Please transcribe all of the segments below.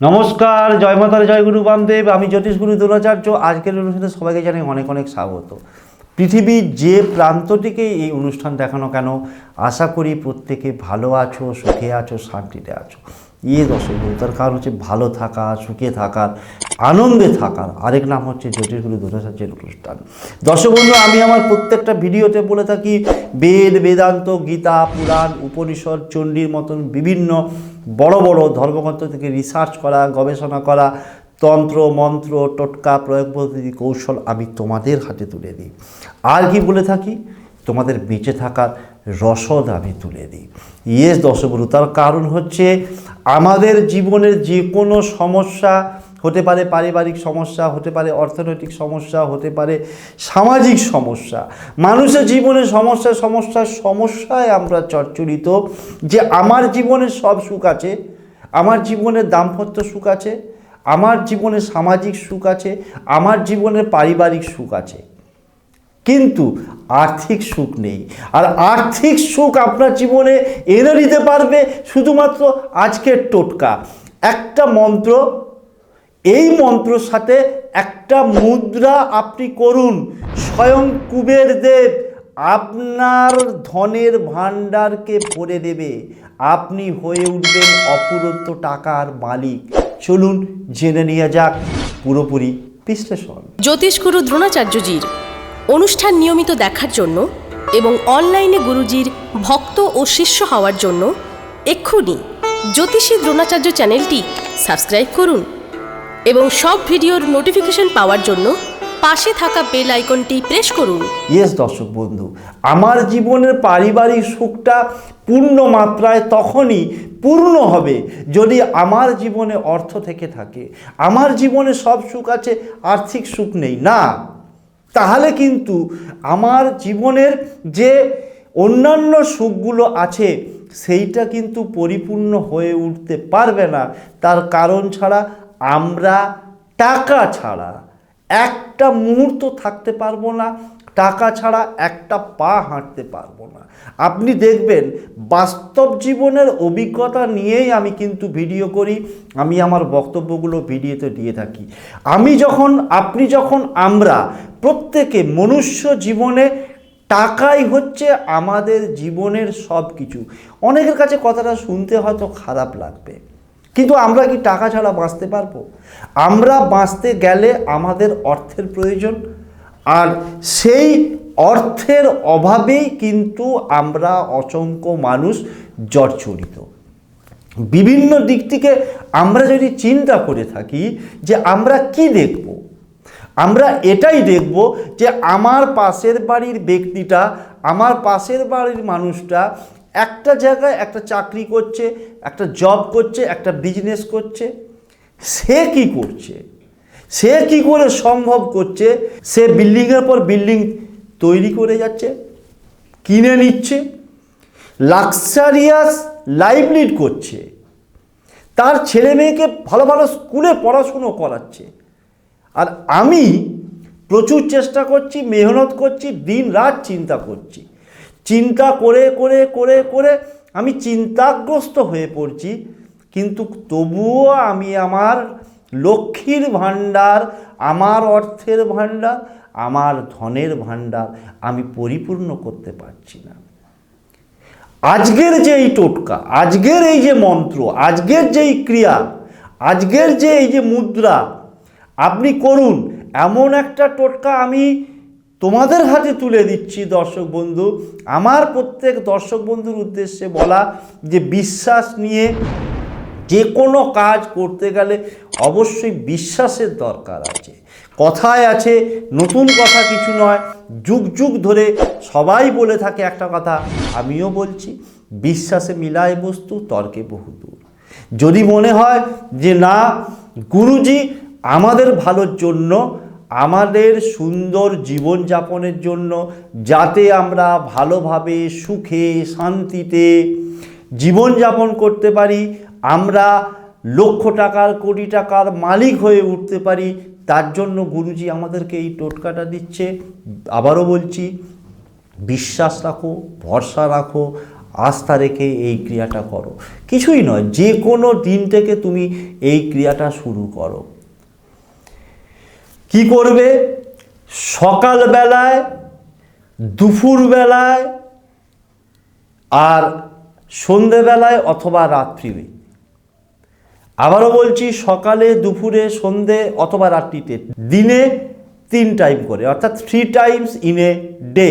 নমস্কার, জয় মাতার, জয় গুরু বামদেব। আমি জ্যোতিষ গুরু দ্রোণাচার্য। আজকের অনুষ্ঠানে সবাইকে জানাই অনেক অনেক স্বাগত। পৃথিবীর যে প্রান্তটিকে এই অনুষ্ঠান দেখানো কেন, আশা করি প্রত্যেকে ভালো আছো, সুখে আছো, শান্তিতে আছো। ইয়ে দর্শক তার কারণ হচ্ছে ভালো থাকা, সুখে থাকার আনন্দে থাকার আরেক নাম হচ্ছে জ্যোতিষ গুরু দ্রোণাচার্যের অনুষ্ঠান। দর্শক বন্ধু, আমি আমার প্রত্যেকটা ভিডিওতে বলে থাকি, বেদ, বেদান্ত, গীতা, পুরাণ, উপনিষদ, চণ্ডীর মতন বিভিন্ন বড় বড় ধর্মগ্রন্থ থেকে রিসার্চ করা, গবেষণা করা, তন্ত্র, মন্ত্র, টোটকা, প্রয়োগ পদ্ধতি, কৌশল আমি তোমাদের হাতে তুলে দিই। আর কি বলে থাকি? তোমাদের বেঁচে থাকার রসদ আমি তুলে দিই। ইয়েস দশগুরু, তার কারণ হচ্ছে আমাদের জীবনের যে কোনো সমস্যা হতে পারে পারিবারিক সমস্যা, হতে পারে অর্থনৈতিক সমস্যা, হতে পারে সামাজিক সমস্যা। মানুষের জীবনে সমস্যা, সমস্যার সমস্যায় আমরা চচ্চরিত যে আমার জীবনে সব সুখ আছে, আমার জীবনে দাম্পত্য সুখ আছে, আমার জীবনে সামাজিক সুখ আছে, আমার জীবনে পারিবারিক সুখ আছে। কিন্তু আর্থিক সুখ নেই। আর আর্থিক সুখ আপনার জীবনে এনে দিতে পারবে শুধুমাত্র আজকের টোটকা। একটা মন্ত্র এই মন্ত্রর সাথে একটা মুদ্রা আপনি করুন। স্বয়ং কুবের দেব, আপনার ধনের ভাণ্ডারকে ভরে দেবে। আপনি হয়ে উঠবেন অপুরন্ত টাকার মালিক। চলুন জেনে নেওয়া যাক পুরোপুরি বিশ্লেষণ। জ্যোতিষগুরু দ্রোণাচার্যজির অনুষ্ঠান নিয়মিত দেখার জন্য এবং অনলাইনে গুরুজির ভক্ত ও শিষ্য হওয়ার জন্য এক্ষুনি জ্যোতিষী দ্রোণাচার্য চ্যানেলটি সাবস্ক্রাইব করুন। এবং সব ভিডিওর নোটিফিকেশন পাওয়ার জন্য পাশে থাকা বেল আইকনটি প্রেস করুন। ইয়েস দর্শক বন্ধু, আমার জীবনের পারিবারিক সুখটা পূর্ণ মাত্রায় তখনই পূর্ণ হবে যদি আমার জীবনে অর্থ থেকে থাকে। আমার জীবনে সব সুখ আছে, আর্থিক সুখ নেই। না, তাহলে কিন্তু আমার জীবনের যে অন্যান্য সুখগুলো আছে, সেইটা কিন্তু পরিপূর্ণ হয়ে উঠতে পারবে না। তার কারণ ছাড়া আমরা টাকা ছাড়া একটা মুহূর্ত থাকতে পারব না, টাকা ছাড়া একটা পা হাঁটতে পারব না। আপনি দেখবেন বাস্তব জীবনের অভিজ্ঞতা নিয়েই আমি কিন্তু ভিডিও করি, আমি আমার বক্তব্যগুলো ভিডিওতে দিয়ে থাকি। আমি যখন, আপনি যখন আমরা প্রত্যেকে মনুষ্য জীবনে টাকাই হচ্ছে আমাদের জীবনের সব কিছু অনেকের কাছে কথাটা শুনতে হয়তো খারাপ লাগবে। কিন্তু আমরা কি টাকা ছাড়া বাঁচতে পারব? আমরা বাঁচতে গেলে আমাদের অর্থের প্রয়োজন। আর সেই অর্থের অভাবেই কিন্তু আমরা অসংখ্য মানুষ জর্জরিত। বিভিন্ন দিক থেকে আমরা যদি চিন্তা করে থাকি যে আমরা কি দেখব? আমরা এটাই দেখব যে আমার পাশের বাড়ির ব্যক্তিটা, আমার পাশের বাড়ির মানুষটা একটা জায়গায় একটা চাকরি করছে, একটা জব করছে, একটা বিজনেস করছে, সে কি করছে? সে কি করে সম্ভব করছে? সে বিল্ডিংয়ের পর বিল্ডিং তৈরি করে যাচ্ছে, কিনে নিচ্ছে লাক্সারিয়াস লাইভলিড করছে, তার ছেলে মেয়েকে ভালো ভালো স্কুলে পড়াশুনো করাচ্ছে। আর আমি প্রচুর চেষ্টা করছি, মেহনত করছি দিন রাত চিন্তা করছি। চিন্তা করে করে করে করে আমি চিন্তাগ্রস্ত হয়ে পড়ছি। কিন্তু তবুও আমি আমার লক্ষ্মীর ভাণ্ডার, আমার অর্থের ভাণ্ডার, আমার ধনের ভাণ্ডার আমি পরিপূর্ণ করতে পারছি না। আজকের যে এই টোটকা, আজকের এই যে মন্ত্র, আজকের যে এই ক্রিয়া, আজকের যে এই যে মুদ্রা, আপনি করুন, এমন একটা টোটকা আমি তোমাদের হাতে তুলে দিচ্ছি দর্শক বন্ধু। আমার প্রত্যেক দর্শক বন্ধুর উদ্দেশ্যে বলা যে বিশ্বাস নিয়ে যে কোনো কাজ করতে গেলে অবশ্যই বিশ্বাসের দরকার আছে। কথায় আছে, নতুন কথা কিছু নয়। যুগ যুগ ধরে সবাই বলে থাকে একটা কথা, আমিও বলছি, বিশ্বাসে মিলায় বস্তু, তর্কে বহুদূর যদি মনে হয় যে না, গুরুজি আমাদের ভালোর জন্য আমাদের সুন্দর জীবনযাপনের জন্য যাতে আমরা ভালোভাবে সুখে, শান্তিতে জীবনযাপন করতে পারি, আমরা লক্ষ টাকার, কোটি টাকার মালিক হয়ে উঠতে পারি, তার জন্য গুরুজি আমাদেরকে এই টোটকাটা দিচ্ছে। আবারও বলছি, বিশ্বাস রাখো, ভরসা রাখো, আস্থা রেখে এই ক্রিয়াটা করো। কিছুই নয়, যে কোনো দিন থেকে তুমি এই ক্রিয়াটা শুরু করো। কি করবে? সকালবেলায়, দুপুরবেলায় আর সন্ধেবেলায় অথবা রাত্রিরে। আবারও বলছি, সকালে, দুপুরে, সন্ধে অথবা রাত্রিতে। দিনে তিন টাইম করে, অর্থাৎ three times in a day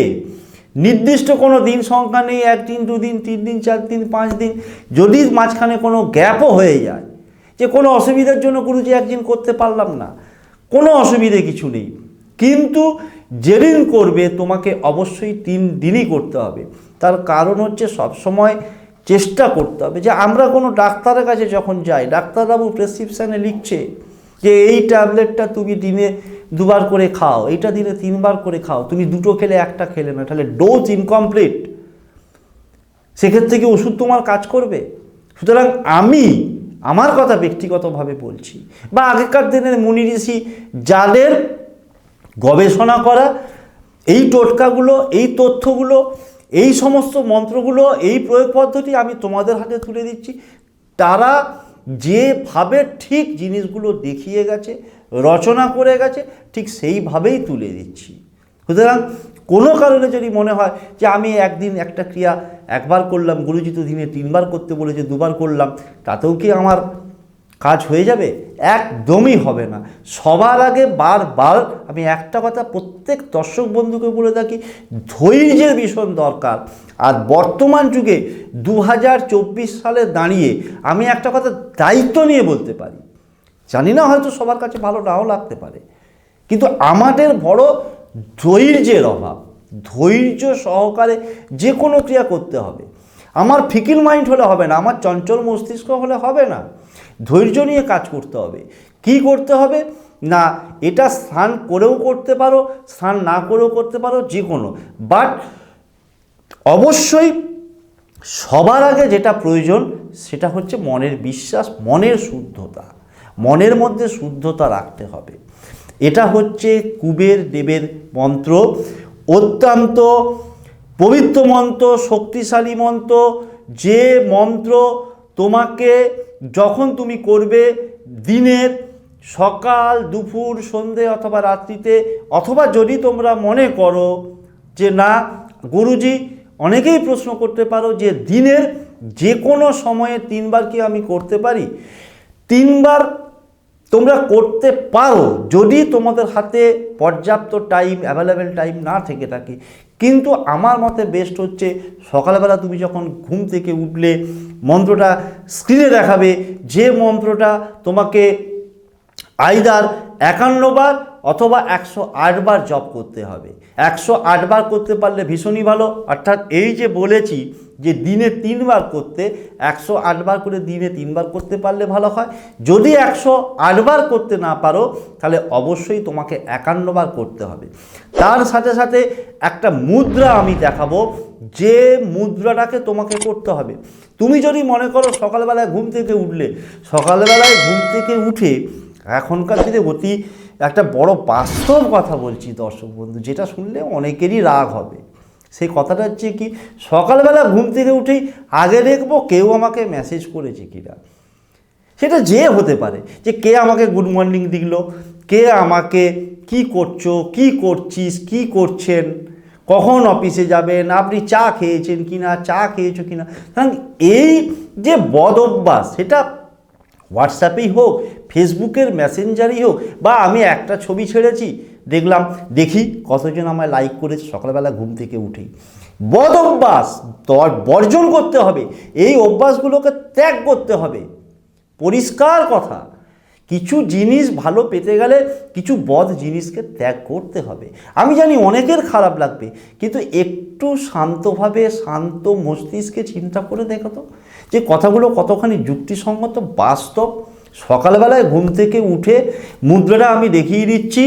নির্দিষ্ট কোনো দিন সংখ্যা নেই একদিন দুদিন তিন দিন, চার দিন, পাঁচ দিন। যদি মাঝখানে কোনো গ্যাপও হয়ে যায়, যে কোনো অসুবিধার জন্য গুরুজি একদিন করতে পারলাম না কোনো অসুবিধে কিছু নেই। কিন্তু যেদিন করবে, তোমাকে অবশ্যই তিন দিনই করতে হবে। তার কারণ হচ্ছে সবসময় চেষ্টা করতে হবে। যে আমরা কোনো ডাক্তারের কাছে যখন যাই, ডাক্তারবাবু প্রেসক্রিপশানে লিখছে যে, এই ট্যাবলেটটা তুমি দিনে দুবার করে খাও, এইটা দিনে তিনবার করে খাও, তুমি দুটো খেলে একটা খেলে না, তাহলে ডোজ ইনকমপ্লিট সেক্ষেত্রে কি ওষুধ তোমার কাজ করবে? সুতরাং আমি আমার কথা ব্যক্তিগতভাবে বলছি। বা আগেকার দিনের মুনি ঋষি যাদের গবেষণা করা, এই টোটকাগুলো, এই তথ্যগুলো, এই সমস্ত মন্ত্রগুলো, এই প্রয়োগ পদ্ধতি আমি তোমাদের হাতে তুলে দিচ্ছি। তারা যেভাবে ঠিক জিনিসগুলো দেখিয়ে গেছে, রচনা করে গেছে, ঠিক সেইভাবেই তুলে দিচ্ছি। সুতরাং কোনো কারণে যদি মনে হয় যে আমি একদিন একটা ক্রিয়া একবার করলাম, গুরুজি তো দিনে তিনবার করতে বলেছে, দুবার করলাম, তাতেও কি আমার কাজ হয়ে যাবে? একদমই হবে না। সবার আগে বারবার আমি একটা কথা প্রত্যেক দর্শক বন্ধুকে বলে থাকি, ধৈর্যের ভীষণ দরকার। আর বর্তমান যুগে দু হাজার চব্বিশ সালে দাঁড়িয়ে আমি একটা কথা দায়িত্ব নিয়ে বলতে পারি। জানি না হয়তো সবার কাছে ভালো নাও লাগতে পারে, কিন্তু আমাদের বড় ধৈর্যের অভাব। ধৈর্য সহকারে যে কোনো ক্রিয়া করতে হবে। আমার ফিকিল মাইন্ড হলে হবে না, আমার চঞ্চল মস্তিষ্ক হলে হবে না। ধৈর্য নিয়ে কাজ করতে হবে। কি করতে হবে? না, এটা স্নান করেও করতে পারো, স্নান না করেও করতে পারো যে কোনো বাট অবশ্যই সবার আগে যেটা প্রয়োজন, সেটা হচ্ছে মনের বিশ্বাস, মনের শুদ্ধতা। মনের মধ্যে শুদ্ধতা রাখতে হবে। এটা হচ্ছে কুবের দেবের মন্ত্র। অত্যন্ত পবিত্র মন্ত্র, শক্তিশালী মন্ত্র, যে মন্ত্র তোমাকে যখন তুমি করবে দিনের সকাল, দুপুর, সন্ধে অথবা রাত্রিতে, অথবা যদি তোমরা মনে করো যে না, গুরুজি অনেকেই প্রশ্ন করতে পারো যে দিনের যে কোনো সময়ে তিনবার কি আমি করতে পারি? তিনবার তোমরা করতে পারো যদি তোমাদের হাতে পর্যাপ্ত টাইম অ্যাভেলেবেল টাইম না থেকে থাকে। কিন্তু আমার মতে বেস্ট হচ্ছে সকালবেলা তুমি যখন ঘুম থেকে উঠলে মন্ত্রটা স্ক্রিনে দেখাবে। যে মন্ত্রটা তোমাকে আইদার একান্নবার অথবা একশো আটবার জব করতে হবে। একশো আটবার করতে পারলে ভীষণই ভালো। অর্থাৎ এই যে বলেছি যে দিনে তিনবার করতে, একশো আটবার করে দিনে তিনবার করতে পারলে ভালো হয়। যদি একশো আটবার করতে না পারো, তাহলে অবশ্যই তোমাকে একান্নবার করতে হবে। তার সাথে সাথে একটা মুদ্রা আমি দেখাবো। যে মুদ্রাটাকে তোমাকে করতে হবে। তুমি যদি মনে করো সকালবেলায় ঘুম থেকে উঠলে, সকালবেলায় ঘুম থেকে উঠে এখনকার দিনে অতি একটা বড় বাস্তব কথা বলছি দর্শক বন্ধু, যেটা শুনলে অনেকেরই রাগ হবে। সেই কথাটা হচ্ছে কি, সকালবেলা ঘুম থেকে উঠেই আগে দেখব কেউ আমাকে মেসেজ করেছে কিনা। সেটা যে হতে পারে, যে কে আমাকে গুড মর্নিং দিল, কে আমাকে কি করছ, কি করছিস, কি করছেন, কখন অফিসে যাবেন, আপনি চা খেয়েছেন কি না চা খেয়েছো কি না সুতরাং এই যে বদ অভ্যাস, সেটা হোয়াটসঅ্যাপেই হোক ফেসবুকের মেসেঞ্জারেই হোক, বা আমি একটা ছবি ছেড়েছি, দেখলাম, দেখি কতজন আমায় লাইক করেছে, সকালবেলা ঘুম থেকে উঠেই। বদ অভ্যাস বর্জন করতে হবে, এই অভ্যাসগুলোকে ত্যাগ করতে হবে। পরিষ্কার কথা কিছু জিনিস ভালো পেতে গেলে কিছু বদ জিনিসকে ত্যাগ করতে হবে। আমি জানি অনেকের খারাপ লাগবে, কিন্তু একটু শান্তভাবে শান্ত মস্তিষ্কে চিন্তা করে দেখো তো, যে কথাগুলো কতখানি যুক্তিসঙ্গত, বাস্তব। সকালবেলায় ঘুম থেকে উঠে মুদ্রাটা আমি দেখিয়ে দিচ্ছি,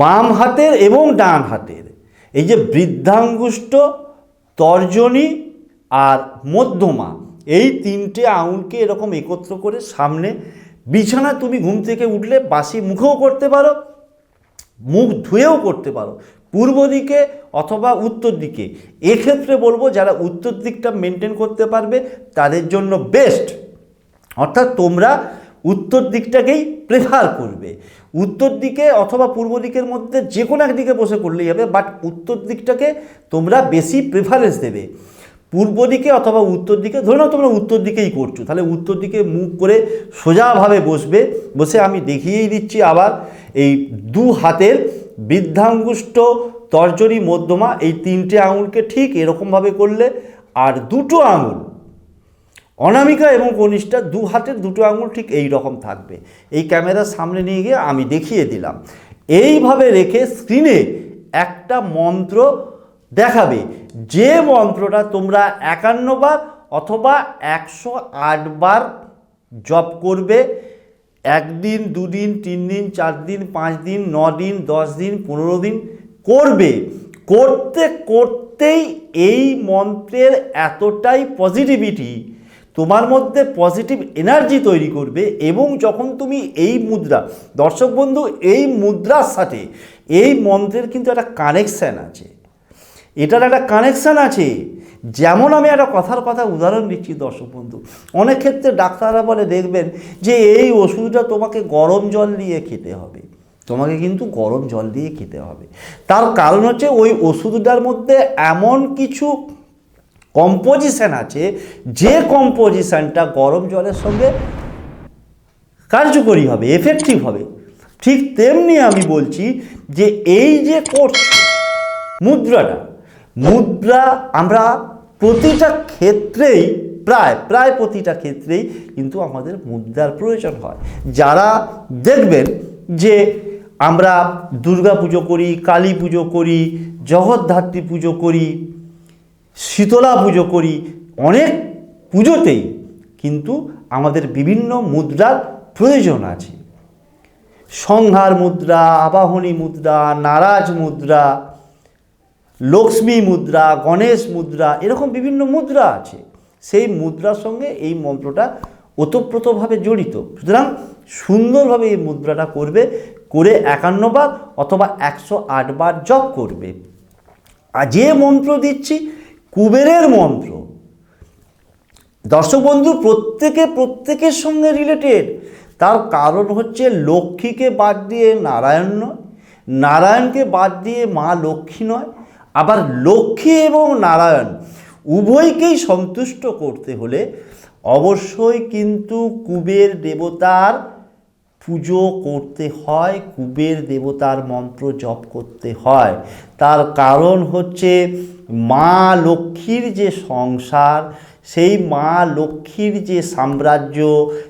বাম হাতের এবং ডান হাতের। এই যে বৃদ্ধাঙ্গুষ্ঠ, তর্জনী আর মধ্যমা, এই তিনটে আঙুলকে এরকম একত্র করে সামনে বিছানা তুমি ঘুম থেকে উঠলে বাসি মুখেও করতে পারো, মুখ ধুয়েও করতে পারো, পূর্ব দিকে অথবা উত্তর দিকে। এক্ষেত্রে বলব যারা উত্তর দিকটা মেনটেন করতে পারবে, তাদের জন্য বেস্ট অর্থাৎ তোমরা উত্তর দিকটাকেই প্রেফার করবে। উত্তর দিকে অথবা পূর্ব দিকের মধ্যে যে কোনো একদিকে বসে করলেই হবে বাট উত্তর দিকটাকে তোমরা বেশি প্রেফারেন্স দেবে। পূর্ব দিকে অথবা উত্তর দিকে, ধরে নাও তোমরা উত্তর দিকেই করছ, তাহলে উত্তর দিকে মুখ করে সোজাভাবে বসবে, বসে আমি দেখিয়েই দিচ্ছি আবার এই দু হাতের বৃদ্ধাঙ্গুষ্ঠ তর্জনী মধ্যমা, এই তিনটে আঙুলকে ঠিক এরকমভাবে করলে, আর দুটো আঙুল, অনামিকা এবং কনিষ্ঠা দু হাতের দুটো আঙুল ঠিক এই রকম থাকবে। এই ক্যামেরার সামনে নিয়ে গিয়ে আমি দেখিয়ে দিলাম। এইভাবে রেখে স্ক্রিনে একটা মন্ত্র দেখাবে যে মন্ত্রটা তোমরা একান্ন বার অথবা একশো বার জপ করবে। একদিন, দুদিন তিন দিন চার দিন পাঁচ দিন ন দিন দশ দিন পনেরো দিন করবে। করতে করতেই এই মন্ত্রের এতটাই পজিটিভিটি তোমার মধ্যে পজিটিভ এনার্জি তৈরি করবে এবং যখন তুমি এই মুদ্রা, দর্শক বন্ধু, এই মুদ্রার সাথে এই মন্ত্রের কিন্তু একটা কানেকশান আছে। এটার একটা কানেকশান আছে। যেমন আমি একটা কথার কথা উদাহরণ দিচ্ছি দর্শক বন্ধু। অনেক ক্ষেত্রে ডাক্তাররা বলে, দেখবেন যে এই ওষুধটা তোমাকে গরম জল দিয়ে খেতে হবে। তোমাকে কিন্তু গরম জল দিয়ে খেতে হবে। তার কারণ হচ্ছে ওই ওষুধটার মধ্যে এমন কিছু কম্পোজিশন আছে, যে কম্পোজিশনটা গরম জলের সঙ্গে কার্যকরী হবে এফেক্টিভ হবে। ঠিক তেমনি আমি বলছি যে এই যে কোর্স মুদ্রাটা মুদ্রা আমরা প্রতিটা ক্ষেত্রেই, প্রায় প্রায় প্রতিটা ক্ষেত্রেই কিন্তু আমাদের মুদ্রার প্রয়োজন হয়। যারা দেখবেন যে আমরা দুর্গা পুজো করি, কালী পুজো করি, জগদ্ধাত্রী পুজো করি, শীতলা পুজো করি, অনেক পুজোতেই কিন্তু আমাদের বিভিন্ন মুদ্রার প্রয়োজন আছে। সংহার মুদ্রা, আবাহনী মুদ্রা, নারাজ মুদ্রা লক্ষ্মী মুদ্রা, গণেশ মুদ্রা, এরকম বিভিন্ন মুদ্রা আছে। সেই মুদ্রার সঙ্গে এই মন্ত্রটা ওতপ্রোতভাবে জড়িত। সুতরাং সুন্দরভাবে এই মুদ্রাটা করবে, করে একান্নবার অথবা একশো আটবার জপ করবে। আর যে মন্ত্র দিচ্ছি, কুবেরের মন্ত্র। দর্শক বন্ধু, প্রত্যেকে প্রত্যেকের সঙ্গে রিলেটেড তার কারণ হচ্ছে লক্ষ্মীকে বাদ দিয়ে নারায়ণ নয়। নারায়ণকে বাদ দিয়ে মা লক্ষ্মী নয়। আবার লক্ষ্মী এবং নারায়ণ উভয়কেই সন্তুষ্ট করতে হলে অবশ্যই কিন্তু কুবের দেবতার পুজো করতে হয়, কুবের দেবতার মন্ত্র জপ করতে হয়। তার কারণ হচ্ছে মা লক্ষ্মীর যে সংসার, সেই মা লক্ষ্মীর যে সাম্রাজ্য,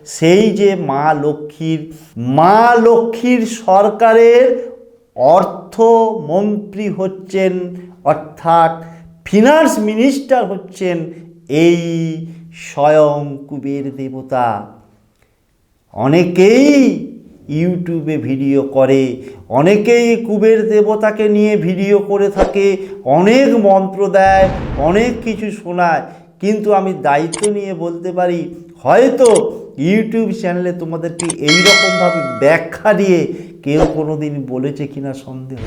সেই যে মা লক্ষ্মীর মা লক্ষ্মীর সরকারের অর্থমন্ত্রী হচ্ছেন অর্থাৎ ফিনান্স মিনিস্টার হচ্ছেন এই স্বয়ং কুবের দেবতা। অনেকেই ইউটিউবে ভিডিও করে, অনেকেই কুবের দেবতাকে নিয়ে ভিডিও করে থাকে, অনেক মন্ত্র দেয়, অনেক কিছু শোনায়। কিন্তু আমি দায়িত্ব নিয়ে বলতে পারি, হয়তো ইউটিউব চ্যানেলে তোমাদেরকে এইরকমভাবে ব্যাখ্যা দিয়ে কেউ কোনো দিন বলেছে কিনা সন্দেহ?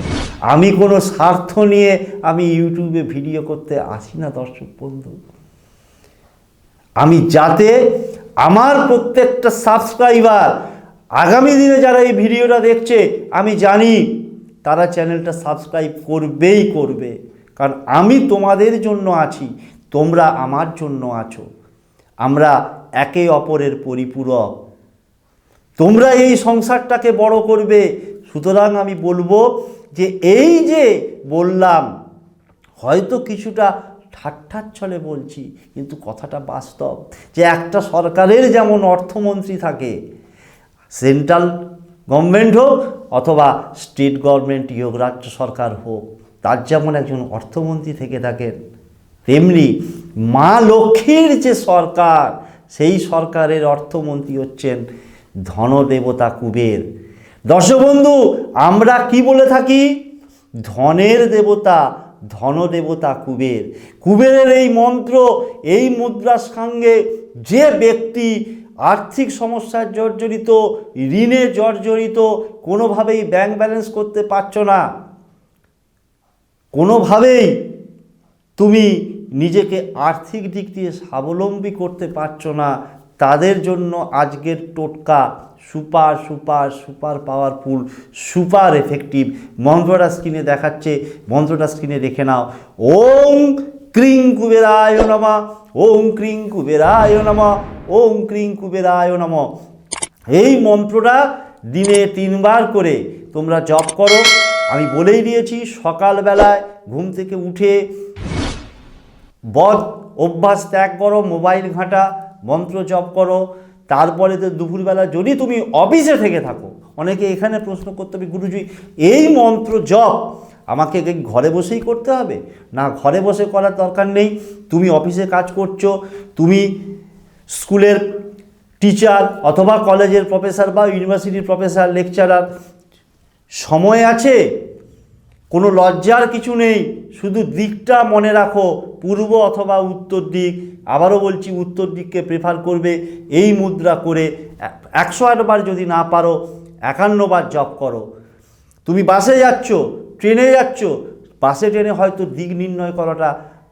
আমি কোনো স্বার্থ নিয়ে আমি ইউটিউবে ভিডিও করতে আসি না, দর্শক বন্ধু। আমি যাতে আমার প্রত্যেকটা সাবস্ক্রাইবার আগামী দিনে যারা এই ভিডিওটা দেখছে, আমি জানি তারা চ্যানেলটা সাবস্ক্রাইব করবেই করবে। কারণ আমি তোমাদের জন্য আছি, তোমরা আমার জন্য আছো। আমরা একে অপরের পরিপূরক। তোমরা এই সংসারটাকে বড় করবে। সুতরাং আমি বলব যে এই যে বললাম, হয়তো কিছুটা ঠাট্টার ছলে বলছি, কিন্তু কথাটা বাস্তব যে একটা সরকারের যেমন অর্থমন্ত্রী থাকে, সেন্ট্রাল গভর্নমেন্ট হোক অথবা স্টেট গভর্নমেন্ট হোক, রাজ্য সরকার হোক, তার যেমন একজন অর্থমন্ত্রী থেকে থাকেন, তেমনি মা লক্ষ্মীর যে সরকার, সেই সরকারের অর্থমন্ত্রী হচ্ছেন ধনদেবতা কুবের। দর্শক বন্ধু, আমরা কি বলে থাকি? ধনের দেবতা, ধনদেবতা কুবের। কুবেরের এই মন্ত্র, এই মুদ্রার সঙ্গে যে ব্যক্তি আর্থিক সমস্যার জর্জরিত, ঋণে জর্জরিত, কোনোভাবেই ব্যাংক ব্যালেন্স করতে পারছ না, কোনোভাবেই তুমি নিজেকে আর্থিক দিক দিয়ে স্বাবলম্বী করতে পারছ না তাদের জন্য আজকের টোটকা super super super powerful, super effective মন্ত্রটা স্ক্রিনে দেখাচ্ছে, মন্ত্রটা স্ক্রিনে রেখে নাও। ওং ক্রিং কুবেরায় নমা ওং ক্রিং কুবেরায় নমা ওং ক্রিং কুবেরায় নম। এই মন্ত্রটা দিনে তিনবার করে তোমরা জপ করো। আমি বলেই দিয়েছি, সকালবেলায় ঘুম থেকে উঠে বদ, অভ্যাস ত্যাগ করো, মোবাইল ঘাঁটা মন্ত্র জপ করো, তারপরে তো দুপুরবেলা যদি তুমি অফিসে থেকে থাকো, অনেকে এখানে প্রশ্ন করতে হবে, গুরুজি, এই মন্ত্র জপ আমাকে ঘরে বসেই করতে হবে? না, ঘরে বসে করার দরকার নেই। তুমি অফিসে কাজ করছ, তুমি স্কুলের টিচার অথবা কলেজের প্রফেসর বা ইউনিভার্সিটির প্রফেসর, লেকচারার, সময় আছে? কোনো লজ্জার কিছু নেই। শুধু দিকটা মনে রাখো পূর্ব অথবা উত্তর দিক, আবারও বলছি উত্তর দিককে প্রেফার করবে, এই মুদ্রা করে একশো আটবার যদি না পারো একান্নবার জপ করো। তুমি বাসে যাচ্ছ, ট্রেনে যাচ্ছ, বাসে ট্রেনে হয়তো দিক নির্ণয় করাটা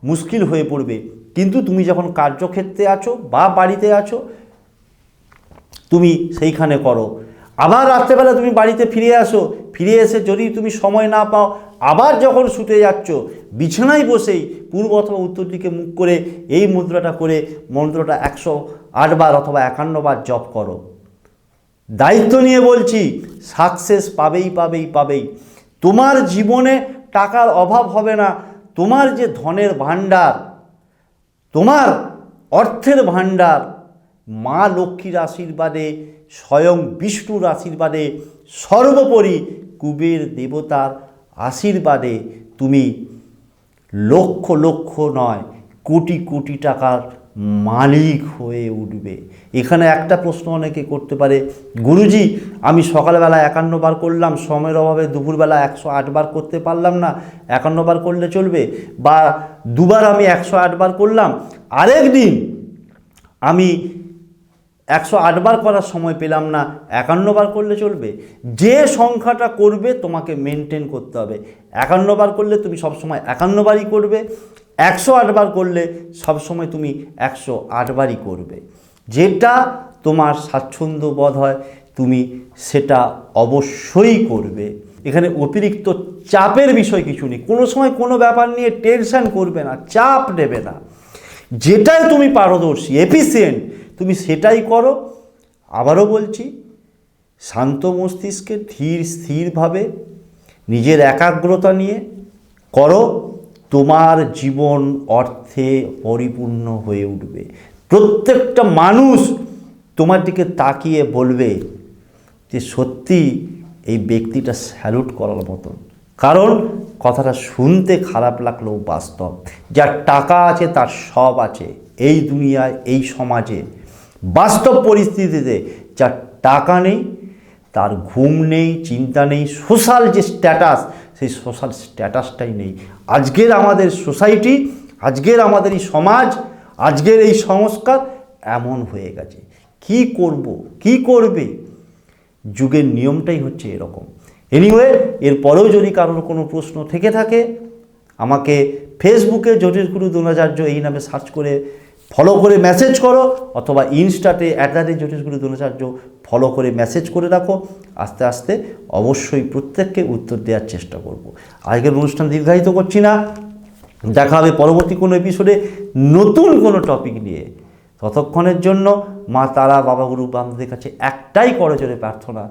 মুশকিল হয়ে পড়বে। কিন্তু তুমি যখন কার্যক্ষেত্রে আছো বা বাড়িতে আছো, তুমি সেইখানে করো। আবার রাত্রেবেলা তুমি বাড়িতে ফিরে আসো, ফিরে এসে যদি তুমি সময় না পাও আবার যখন শুতে যাচ্ছ, বিছানায় বসেই পূর্ব অথবা উত্তর দিকে মুখ করে এই মুদ্রাটা করে মন্ত্রটা একশো আটবার অথবা একান্নবার জপ করো। দায়িত্ব নিয়ে বলছি সাকসেস পাবেই পাবেই পাবেই। তোমার জীবনে টাকার অভাব হবে না। তোমার যে ধনের ভাণ্ডার, তোমার অর্থের ভাণ্ডার, মা লক্ষ্মীর আশীর্বাদে, স্বয়ং বিষ্ণুর আশীর্বাদে সর্বোপরি কুবের দেবতার আশীর্বাদে তুমি লক্ষ লক্ষ নয়, কোটি কোটি টাকার মালিক হয়ে উঠবে। এখানে একটা প্রশ্ন অনেকে করতে পারে, গুরুজি, আমি সকালবেলা একান্ন বার করলাম, সময়ের অভাবে দুপুরবেলা একশো আটবার করতে পারলাম না, একান্ন বার করলে চলবে? বা, দুবার আমি একশো আটবার করলাম, আরেক দিন আমি একশো আটবার করার সময় পেলাম না একান্নবার করলে চলবে। যে সংখ্যাটা করবে, তোমাকে মেনটেন করতে হবে। একান্নবার করলে তুমি সবসময় একান্নবারই করবে, একশো আটবার করলে সবসময় তুমি একশো আটবারই করবে। যেটা তোমার স্বাচ্ছন্দ্য বোধ হয়, তুমি সেটা অবশ্যই করবে। এখানে অতিরিক্ত চাপের বিষয় কিছু নেই। কোনো সময় কোনো ব্যাপার নিয়ে টেনশন করবে না, চাপ নেবে না। যেটাই তুমি পারদর্শী এফিসিয়েন্ট তুমি সেটাই করো। আবারও বলছি, শান্ত মস্তিষ্কে ধীর স্থিরভাবে নিজের একাগ্রতা নিয়ে করো। তোমার জীবন অর্থে পরিপূর্ণ হয়ে উঠবে। প্রত্যেকটা মানুষ তোমার দিকে তাকিয়ে বলবে যে সত্যি এই ব্যক্তিটা স্যালুট করার মতন। কারণ কথাটা শুনতে খারাপ লাগলেও বাস্তব। যার টাকা আছে তার সব আছে। এই দুনিয়ায়, এই সমাজে বাস্তব পরিস্থিতিতে যার টাকা নেই, তার ঘুম নেই, চিন্তা নেই, সোশ্যাল যে স্ট্যাটাস, সেই সোশ্যাল স্ট্যাটাসটাই নেই। আজকের আমাদের সোসাইটি, আজকের আমাদের এই সমাজ, আজকের এই সংস্কার এমন হয়ে গেছে। কি করব, কি করবে? যুগের নিয়মটাই হচ্ছে এরকম। এনিওয়ে এরপরেও যদি কারোর কোনো প্রশ্ন থেকে থাকে, আমাকে ফেসবুকে জ্যোতিষগুরু দ্রোণাচার্য এই নামে সার্চ করে ফলো করে মেসেজ করো, অথবা ইনস্টাতে at the rate Jyotishguru Dronacharya follow করে মেসেজ করে রাখো, আস্তে আস্তে অবশ্যই প্রত্যেককে উত্তর দেওয়ার চেষ্টা করব। আজকের অনুষ্ঠান দীর্ঘায়িত করছি না। দেখা হবে পরবর্তী কোনো এপিসোডে নতুন কোনো টপিক নিয়ে। ততক্ষণের জন্য মা তারা, বাবা গুরু বান্ধবের কাছে একটাই করজোরে প্রার্থনা,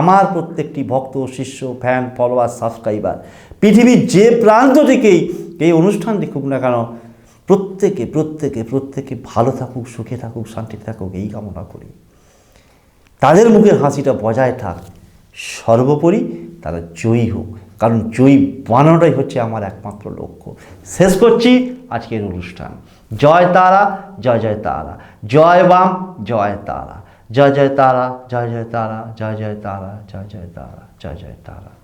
আমার প্রত্যেকটি ভক্ত, শিষ্য ফ্যান ফলোয়ার সাবস্ক্রাইবার পৃথিবীর যে প্রান্ত থেকেই এই অনুষ্ঠান দেখুক না কেন প্রত্যেকে প্রত্যেকে প্রত্যেকে ভালো থাকুক, সুখে থাকুক, শান্তিতে থাকুক, এই কামনা করি। তাদের মুখের হাসিটা বজায় থাক। সর্বোপরি তারা জয়ী হোক। কারণ জয়ী বানানোটাই হচ্ছে আমার একমাত্র লক্ষ্য। শেষ করছি আজকের অনুষ্ঠান। জয় তারা, জয় জয় তারা। জয় বাম, জয় তারা। জয় জয় তারা, জয় জয় তারা, জয় জয় তারা, জয় জয় তারা, জয় জয় তারা।